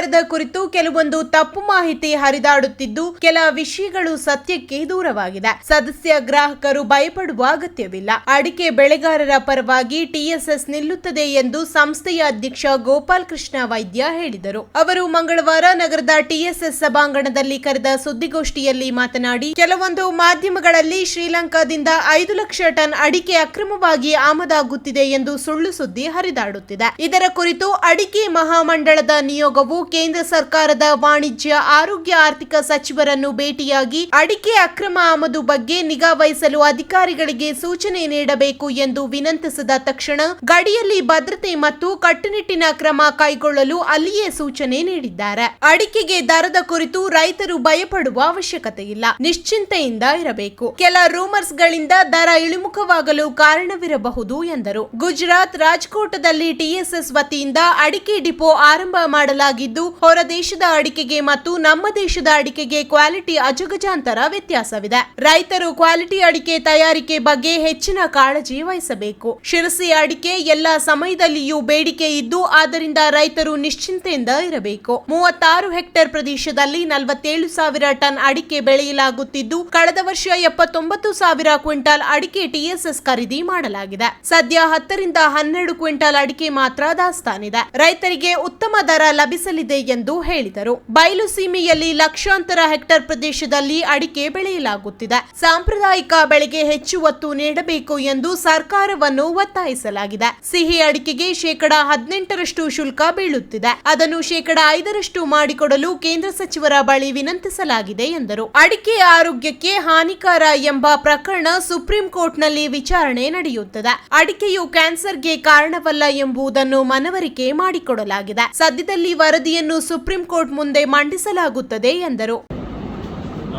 ಅಡಿಕೆ ದರದ ಕುರಿತು ಕೆಲವೊಂದು ತಪ್ಪು ಮಾಹಿತಿ ಹರಿದಾಡುತ್ತಿದ್ದು, ಕೆಲ ವಿಷಯಗಳು ಸತ್ಯಕ್ಕೆ ದೂರವಾಗಿದೆ. ಸದಸ್ಯ ಗ್ರಾಹಕರು ಭಯಪಡುವ ಅಗತ್ಯವಿಲ್ಲ. ಅಡಿಕೆ ಬೆಳೆಗಾರರ ಪರವಾಗಿ ಟಿಎಸ್ಎಸ್ ನಿಲ್ಲುತ್ತದೆ ಎಂದು ಸಂಸ್ಥೆಯ ಅಧ್ಯಕ್ಷ ಗೋಪಾಲ್ ಕೃಷ್ಣ ವೈದ್ಯ ಹೇಳಿದರು. ಅವರು ಮಂಗಳವಾರ ನಗರದ ಟಿಎಸ್ಎಸ್ ಸಭಾಂಗಣದಲ್ಲಿ ಕರೆದ ಸುದ್ದಿಗೋಷ್ಠಿಯಲ್ಲಿ ಮಾತನಾಡಿ, ಕೆಲವೊಂದು ಮಾಧ್ಯಮಗಳಲ್ಲಿ ಶ್ರೀಲಂಕಾದಿಂದ ಐದು ಲಕ್ಷ ಟನ್ ಅಡಿಕೆ ಅಕ್ರಮವಾಗಿ ಆಮದಾಗುತ್ತಿದೆ ಎಂದು ಸುಳ್ಳು ಸುದ್ದಿ ಹರಿದಾಡುತ್ತಿದೆ. ಇದರ ಕುರಿತು ಅಡಿಕೆ ಮಹಾಮಂಡಳದ ನಿಯೋಗವು ಕೇಂದ್ರ ಸರ್ಕಾರದ ವಾಣಿಜ್ಯ, ಆರೋಗ್ಯ, ಆರ್ಥಿಕ ಸಚಿವರನ್ನು ಭೇಟಿಯಾಗಿ ಅಡಿಕೆ ಅಕ್ರಮ ಆಮದು ಬಗ್ಗೆ ನಿಗಾ ವಹಿಸಲು ಅಧಿಕಾರಿಗಳಿಗೆ ಸೂಚನೆ ನೀಡಬೇಕು ಎಂದು ವಿನಂತಿಸಿದ ತಕ್ಷಣ ಗಡಿಯಲ್ಲಿ ಭದ್ರತೆ ಮತ್ತು ಕಟ್ಟುನಿಟ್ಟಿನ ಕ್ರಮ ಕೈಗೊಳ್ಳಲು ಅಲ್ಲಿಯೇ ಸೂಚನೆ ನೀಡಿದ್ದಾರೆ. ಅಡಿಕೆಗೆ ದರದ ಕುರಿತು ರೈತರು ಭಯಪಡುವ ಅವಶ್ಯಕತೆ ಇಲ್ಲ. ನಿಶ್ಚಿಂತೆಯಿಂದ ಇರಬೇಕು. ಕೆಲ ರೂಮರ್ಸ್ ಗಳಿಂದ ದರ ಇಳಿಮುಖವಾಗಲು ಕಾರಣವಿರಬಹುದು ಎಂದರು. ಗುಜರಾತ್ ರಾಜ್ಕೋಟದಲ್ಲಿ ಟಿಎಸ್ಎಸ್ ವತಿಯಿಂದ ಅಡಿಕೆ ಡಿಪೋ ಆರಂಭ ಮಾಡಲಾಗಿದ್ದು ಹೊರ ದೇಶದ ಅಡಿಕೆಗೆ ಮತ್ತು ನಮ್ಮ ದೇಶದ ಅಡಿಕೆಗೆ ಕ್ವಾಲಿಟಿ ಅಜಗಜಾಂತರ ವ್ಯತ್ಯಾಸವಿದೆ. ರೈತರು ಕ್ವಾಲಿಟಿ ಅಡಿಕೆ ತಯಾರಿಕೆ ಬಗ್ಗೆ ಹೆಚ್ಚಿನ ಕಾಳಜಿ ವಹಿಸಬೇಕು. ಶಿರಸಿ ಅಡಿಕೆ ಎಲ್ಲ ಸಮಯದಲ್ಲಿಯೂ ಬೇಡಿಕೆ ಇದ್ದು ಆದ್ದರಿಂದ ರೈತರು ನಿಶ್ಚಿಂತೆಯಿಂದ ಇರಬೇಕು. ಮೂವತ್ತಾರು ಹೆಕ್ಟೇರ್ ಪ್ರದೇಶದಲ್ಲಿ ನಲವತ್ತೇಳು ಸಾವಿರ ಟನ್ ಅಡಿಕೆ ಬೆಳೆಯಲಾಗುತ್ತಿದ್ದು, ಕಳೆದ ವರ್ಷ ಎಪ್ಪತ್ತೊಂಬತ್ತು ಸಾವಿರ ಕ್ವಿಂಟಾಲ್ ಅಡಿಕೆ ಟಿಎಸ್ಎಸ್ ಖರೀದಿ ಮಾಡಲಾಗಿದೆ. ಸದ್ಯ ಹತ್ತರಿಂದ ಹನ್ನೆರಡು ಕ್ವಿಂಟಾಲ್ ಅಡಿಕೆ ಮಾತ್ರ ದಾಸ್ತಾನಿದೆ. ರೈತರಿಗೆ ಉತ್ತಮ ದರ ಲಭಿಸಲಿದೆ ಎಂದು ಹೇಳಿದರು. ಬಯಲು ಸೀಮೆಯಲ್ಲಿ ಲಕ್ಷಾಂತರ ಹೆಕ್ಟೇರ್ ಪ್ರದೇಶದಲ್ಲಿ ಅಡಿಕೆ ಬೆಳೆಯಲಾಗುತ್ತಿದೆ. ಸಾಂಪ್ರದಾಯಿಕ ಬೆಳೆಗೆ ಹೆಚ್ಚು ಒತ್ತು ನೀಡಬೇಕು ಎಂದು ಸರ್ಕಾರವನ್ನು ಒತ್ತಾಯಿಸಲಾಗಿದೆ. ಸಿಹಿ ಅಡಿಕೆಗೆ ಶೇಕಡ ಹದಿನೆಂಟರಷ್ಟು ಶುಲ್ಕ ಬೀಳುತ್ತಿದೆ. ಅದನ್ನು ಶೇಕಡ ಐದರಷ್ಟು ಮಾಡಿಕೊಡಲು ಕೇಂದ್ರ ಸಚಿವರ ಬಳಿ ವಿನಂತಿಸಲಾಗಿದೆ ಎಂದರು. ಅಡಿಕೆ ಆರೋಗ್ಯಕ್ಕೆ ಹಾನಿಕಾರ ಎಂಬ ಪ್ರಕರಣ ಸುಪ್ರೀಂ ಕೋರ್ಟ್ನಲ್ಲಿ ವಿಚಾರಣೆ ನಡೆಯುತ್ತದೆ. ಅಡಿಕೆಯು ಕ್ಯಾನ್ಸರ್ಗೆ ಕಾರಣವಲ್ಲ ಎಂಬುದನ್ನು ಮನವರಿಕೆ ಮಾಡಿಕೊಡಲಾಗಿದೆ. ಸದ್ಯದಲ್ಲಿ ವರದಿಯನ್ನು ಸುಪ್ರೀಂ ಕೋರ್ಟ್ ಮುಂದೆ ಮಂಡಿಸಲಾಗುತ್ತದೆ ಎಂದರು.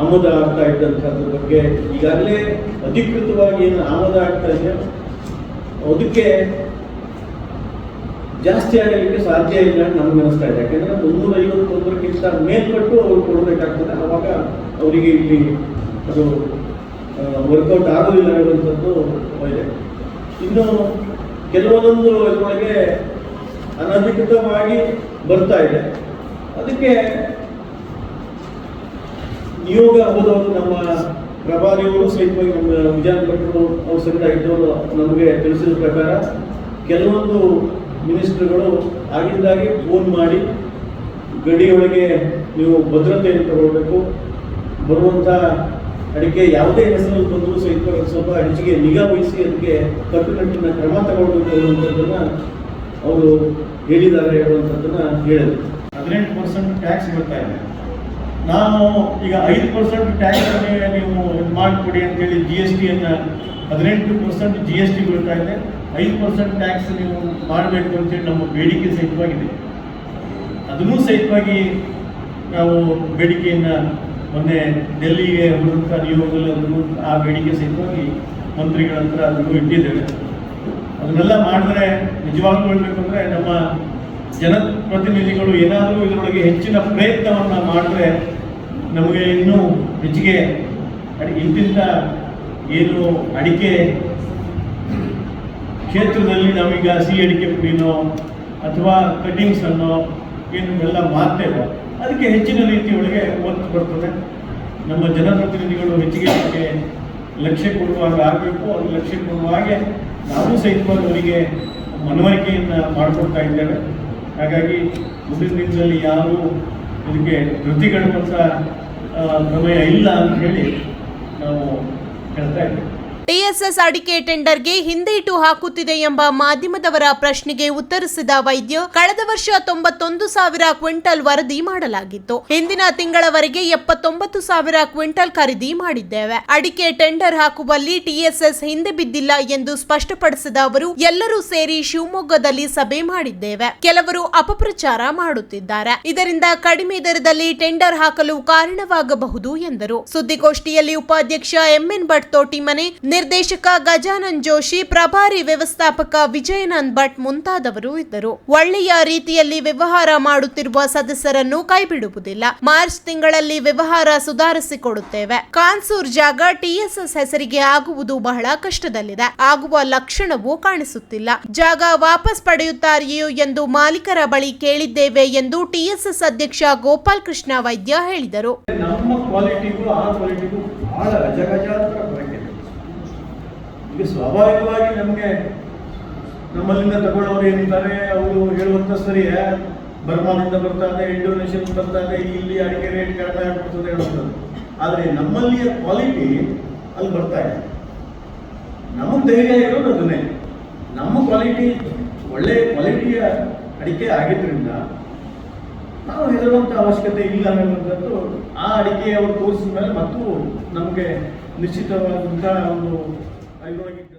ಆಮದು ಆಗ್ತಾ ಇದ್ದಂಥದ್ರ ಬಗ್ಗೆ ಈಗಾಗಲೇ ಅಧಿಕೃತವಾಗಿ ಏನು ಆಮದು ಆಗ್ತಾ ಇದೆ. ಅದಕ್ಕೆ ಜಾಸ್ತಿ ಆಗಲಿಕ್ಕೆ ಸಾಧ್ಯ ಇಲ್ಲ ಅಂತ ನಮ್ಗೆ ಅನಿಸ್ತಾ ಇದೆ. ಯಾಕಂದ್ರೆ ಮುನ್ನೂರ ಐವತ್ತೊಂದರಕ್ಕಿಂತ ಮೇಲ್ಪಟ್ಟು ಅವ್ರು ಕೊಡಬೇಕಾಗ್ತದೆ. ಆವಾಗ ಅವರಿಗೆ ಇಲ್ಲಿ ಅದು ವರ್ಕೌಟ್ ಆಗೋದಿಲ್ಲ ಅನ್ನುವಂಥದ್ದು ಇದೆ. ಇನ್ನು ಕೆಲವೊಂದೊಂದು ಇದರೊಳಗೆ ಅನಧಿಕೃತವಾಗಿ ಬರ್ತಾ ಇದೆ. ಅದಕ್ಕೆ ನಿಯೋಗ ಹೋದವರು ನಮ್ಮ ಪ್ರಭಾರಿಯವರು ಸಹಿತವಾಗಿ ನಮ್ಮ ವಿಜಯ ಅವರು ಅವ್ರ ಸಹಿತ ಇದ್ದವರು ನಮಗೆ ತಿಳಿಸಿದ ಪ್ರಕಾರ ಕೆಲವೊಂದು ಮಿನಿಸ್ಟರ್ಗಳು ಆಗಿಂದಾಗಿ ಫೋನ್ ಮಾಡಿ ಗಡಿಯೊಳಗೆ ನೀವು ಭದ್ರತೆಯನ್ನು ತಗೊಳ್ಬೇಕು. ಬರುವಂಥ ಅಡಿಕೆ ಯಾವುದೇ ಹೆಸರು ಬಂದರೂ ಸಹಿತ ಸ್ವಲ್ಪ ಹೆಚ್ಚಿಗೆ ನಿಗಾ ವಹಿಸಿ ಅದಕ್ಕೆ ಕಟ್ಟುನಿಟ್ಟಿನ ಕ್ರಮ ತಗೊಳ್ಬೇಕು ಅನ್ನುವಂಥದ್ದನ್ನ ಅವರು ಹೇಳಿದ್ದಾರೆ ಹೇಳುವಂಥದ್ದನ್ನ ಹೇಳಿದ್ರು ಹದಿನೆಂಟು ಪರ್ಸೆಂಟ್ ಟ್ಯಾಕ್ಸ್ ಇರ್ತಾ ಇದೆ. ನಾನು ಈಗ ಐದು ಪರ್ಸೆಂಟ್ ಟ್ಯಾಕ್ಸ್ ನೀವು ಇದು ಮಾಡಿಕೊಡಿ ಅಂತೇಳಿ ಜಿ ಎಸ್ ಟಿಯನ್ನು ಹದಿನೆಂಟು ಪರ್ಸೆಂಟ್ ಜಿ ಎಸ್ ಟಿ ಬೀಳ್ತಾ ಇದೆ. ಐದು ಪರ್ಸೆಂಟ್ ಟ್ಯಾಕ್ಸ್ ನೀವು ಮಾಡಬೇಕು ಅಂತೇಳಿ ನಮ್ಮ ಬೇಡಿಕೆ ಸಹಿತವಾಗಿದೆ. ಅದನ್ನೂ ಸಹಿತವಾಗಿ ನಾವು ಬೇಡಿಕೆಯನ್ನು ಮೊನ್ನೆ ಡೆಲ್ಲಿಗೆ ಹೋದಂಥ ನಿಯೋಗದಲ್ಲಿ ಅದನ್ನು ಆ ಬೇಡಿಕೆ ಸಹಿತವಾಗಿ ಮಂತ್ರಿಗಳ ಹತ್ರ ಅದನ್ನು ಇಟ್ಟಿದ್ದೇವೆ. ಅದನ್ನೆಲ್ಲ ಮಾಡಿದ್ರೆ ನಿಜವಾಗ್ಲೂ ಹೇಳ್ಬೇಕಂದ್ರೆ ನಮ್ಮ ಜನಪ್ರತಿನಿಧಿಗಳು ಏನಾದರೂ ಇದರೊಳಗೆ ಹೆಚ್ಚಿನ ಪ್ರಯತ್ನವನ್ನು ಮಾಡಿದ್ರೆ ನಮಗೆ ಇನ್ನೂ ಹೆಚ್ಚಿಗೆ ಇಂತಿಂತ ಏನು ಅಡಿಕೆ ಕ್ಷೇತ್ರದಲ್ಲಿ ನಾವೀಗ ಸಿಹಿ ಅಡಿಕೆ ಪುಡಿನೋ ಅಥವಾ ಕಟಿಂಗ್ಸ್ ಅನ್ನೋ ಏನು ಎಲ್ಲ ಮಾಡ್ತೇವೆ ಅದಕ್ಕೆ ಹೆಚ್ಚಿನ ರೀತಿಯೊಳಗೆ ಒತ್ತು ಬರ್ತದೆ. ನಮ್ಮ ಜನಪ್ರತಿನಿಧಿಗಳು ಹೆಚ್ಚಿಗೆ ಲಕ್ಷ್ಯ ಲಕ್ಷ್ಯ ಕೊಡುವಾಗ ಆಗಬೇಕು. ಅದು ಲಕ್ಷ್ಯ ಕೊಡುವ ಹಾಗೆ ನಾವು ಸಹಿತವಾಗಿ ಅವರಿಗೆ ಮನವರಿಕೆಯನ್ನು ಮಾಡಿಕೊಡ್ತಾ ಇದ್ದೇವೆ. ಹಾಗಾಗಿ ಮುಂದಿನ ದಿನದಲ್ಲಿ ಯಾರು ಇದಕ್ಕೆ ಧೃತಿಗಡುವಂಥ ಪ್ರಮೇಯ ಇಲ್ಲ ಅಂತ ಹೇಳಿ ನಾವು ಹೇಳ್ತಾ ಇದ್ದೇವೆ. ಟಿಎಸ್ಎಸ್ ಅಡಿಕೆ ಟೆಂಡರ್ಗೆ ಹಿಂದೇಟು ಹಾಕುತ್ತಿದೆ ಎಂಬ ಮಾಧ್ಯಮದವರ ಪ್ರಶ್ನೆಗೆ ಉತ್ತರಿಸಿದ ವೈದ್ಯ, ಕಳೆದ ವರ್ಷ ತೊಂಬತ್ತೊಂದು ಸಾವಿರ ಕ್ವಿಂಟಲ್ ವರದಿ ಮಾಡಲಾಗಿತ್ತು. ಹಿಂದಿನ ತಿಂಗಳವರೆಗೆ ಎಪ್ಪತ್ತೊಂಬತ್ತು ಸಾವಿರ ಕ್ವಿಂಟಲ್ ಖರೀದಿ ಮಾಡಿದ್ದೇವೆ. ಅಡಿಕೆ ಟೆಂಡರ್ ಹಾಕುವಲ್ಲಿ ಟಿಎಸ್ಎಸ್ ಹಿಂದೆ ಬಿದ್ದಿಲ್ಲ ಎಂದು ಸ್ಪಷ್ಟಪಡಿಸಿದ ಅವರು, ಎಲ್ಲರೂ ಸೇರಿ ಶಿವಮೊಗ್ಗದಲ್ಲಿ ಸಭೆ ಮಾಡಿದ್ದೇವೆ. ಕೆಲವರು ಅಪಪ್ರಚಾರ ಮಾಡುತ್ತಿದ್ದಾರೆ. ಇದರಿಂದ ಕಡಿಮೆ ದರದಲ್ಲಿ ಟೆಂಡರ್ ಹಾಕಲು ಕಾರಣವಾಗಬಹುದು ಎಂದರು. ಸುದ್ದಿಗೋಷ್ಠಿಯಲ್ಲಿ ಉಪಾಧ್ಯಕ್ಷ ಎಂಎನ್ ಭಟ್ ತೋಟಿಮನೆ ನಿರ್ದೇಶಕ ಗಜಾನನ್ ಜೋಶಿ, ಪ್ರಭಾರಿ ವ್ಯವಸ್ಥಾಪಕ ವಿಜಯನಂದ್ ಭಟ್ ಮುಂತಾದವರು ಇದ್ದರು. ಒಳ್ಳೆಯ ರೀತಿಯಲ್ಲಿ ವ್ಯವಹಾರ ಮಾಡುತ್ತಿರುವ ಸದಸ್ಯರನ್ನು ಕೈಬಿಡುವುದಿಲ್ಲ. ಮಾರ್ಚ್ ತಿಂಗಳಲ್ಲಿ ವ್ಯವಹಾರ ಸುಧಾರಿಸಿಕೊಡುತ್ತೇವೆ. ಕಾನ್ಸೂರ್ ಜಾಗ ಟಿಎಸ್ಎಸ್ ಹೆಸರಿಗೆ ಆಗುವುದು ಬಹಳ ಕಷ್ಟದಲ್ಲಿದೆ. ಆಗುವ ಲಕ್ಷಣವೂ ಕಾಣಿಸುತ್ತಿಲ್ಲ. ಜಾಗ ವಾಪಸ್ ಪಡೆಯುತ್ತಾರೆಯೋ ಎಂದು ಮಾಲೀಕರ ಬಳಿ ಕೇಳಿದ್ದೇವೆ ಎಂದು ಟಿಎಸ್ಎಸ್ ಅಧ್ಯಕ್ಷ ಗೋಪಾಲ್ ಕೃಷ್ಣ ವೈದ್ಯ ಹೇಳಿದರು ನಮ್ಮ ಕ್ವಾಲಿಟಿಗೂ ಆ ಕ್ವಾಲಿಟಿಗೂ ಬಹಳ ಅಜಗಜಾಂತರ ಫರಕ್ ಇದೆ ಈಗ ಸ್ವಾಭಾವಿಕವಾಗಿ ನಮಗೆ ನಮ್ಮಲ್ಲಿಂದ ತಗೊಳ್ಳೋರು ಏನಿದ್ದಾರೆ ಅವರು ಹೇಳುವಂತ ಸರಿ ಬರ್ಮಾದಿಂದ ಬರ್ತಾರೆ ಬರ್ತಾ ಇದೆ, ಇಲ್ಲಿ ಅಡಿಕೆ ರೇಟ್ ಕಡಿಮೆ ಆಗ್ಬಿಡ್ತದೆ ಹೇಳುವಂಥದ್ದು ಆದರೆ ನಮ್ಮಲ್ಲಿಯ ಕ್ವಾಲಿಟಿ ಅಲ್ಲಿ ಬರ್ತಾ ಇದೆ ನಮ್ಮ ಧೈರ್ಯ ಇರೋದು ಅದನ್ನೇ. ನಮ್ಮ ಕ್ವಾಲಿಟಿ ಒಳ್ಳೆಯ ಕ್ವಾಲಿಟಿಯ ಅಡಿಕೆ ಆಗಿದ್ದರಿಂದ ನಾವು ಹೆದರುವಂಥ ಅವಶ್ಯಕತೆ ಇಲ್ಲ ಅನ್ನುವಂಥದ್ದು ಆ ಅಡಿಕೆ ಅವರು ತೋರಿಸಿದ ಮೇಲೆ ಮತ್ತು ನಮಗೆ ನಿಶ್ಚಿತವಾದಂಥ ಒಂದು ಇದರೊಳಗೆ